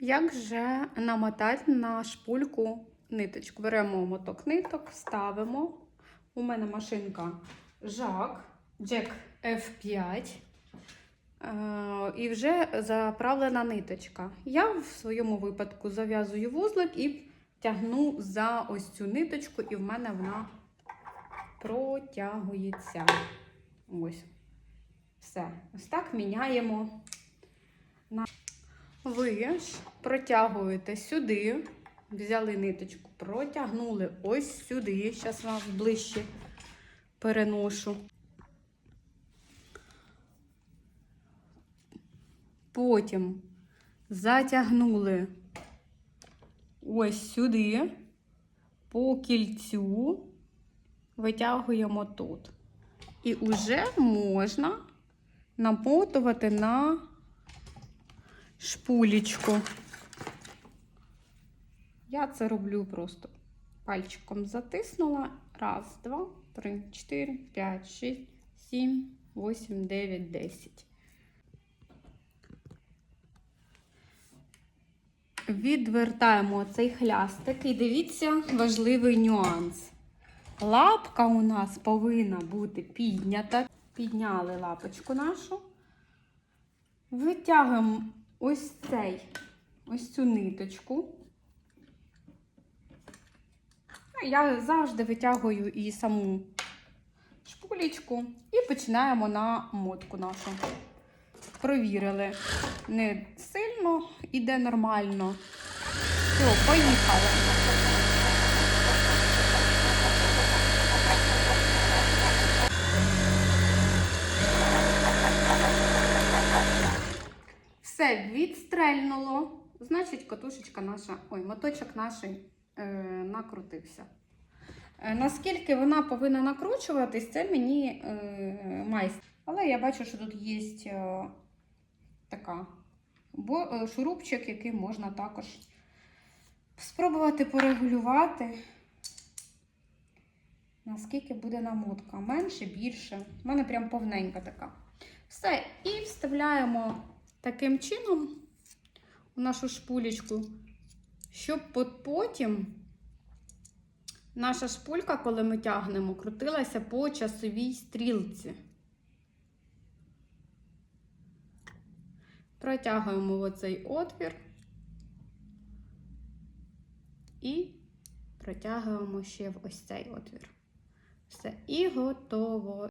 Як же намотати на шпульку ниточку? Беремо моток ниток, ставимо. У мене машинка Жак, Jack F5. Е, І вже заправлена ниточка. Я в своєму випадку зав'язую вузлик і тягну за ось цю ниточку, і в мене вона протягується. Ось. Все. Ось так міняємо. Ви протягуєте сюди, взяли ниточку, протягнули ось сюди. Зараз вам ближче переношу. Потім затягнули ось сюди, по кільцю, витягуємо тут. І вже можна намотувати на шпулечку. Я це роблю просто пальчиком затиснула. Раз, два, три, чотири, п'ять, шість, сім, вісім, дев'ять, десять. Відвертаємо цей хлястик і дивіться важливий нюанс. Лапка у нас повинна бути піднята. Підняли лапочку нашу. Витягуємо ось цей, ось цю ниточку. Я завжди витягую і саму шпулечку і починаємо на мотку нашу. Провірили. Не сильно іде нормально. Все, поїхали. Все відстрельнуло. Значить, катушечка наша, ой, моточок наш е, накрутився. Е, наскільки вона повинна накручуватись, це мені е, майстер. Але я бачу, що тут є е, така бо, е, шурупчик, який можна також спробувати порегулювати. Наскільки буде намотка? Менше, більше. У мене прям повненька така. Все, і вставляємо таким чином у нашу шпулечку, щоб потім наша шпулька, коли ми тягнемо, крутилася по часовій стрілці. Протягуємо оцей отвір і протягуємо ще в ось цей отвір. Все, і готово.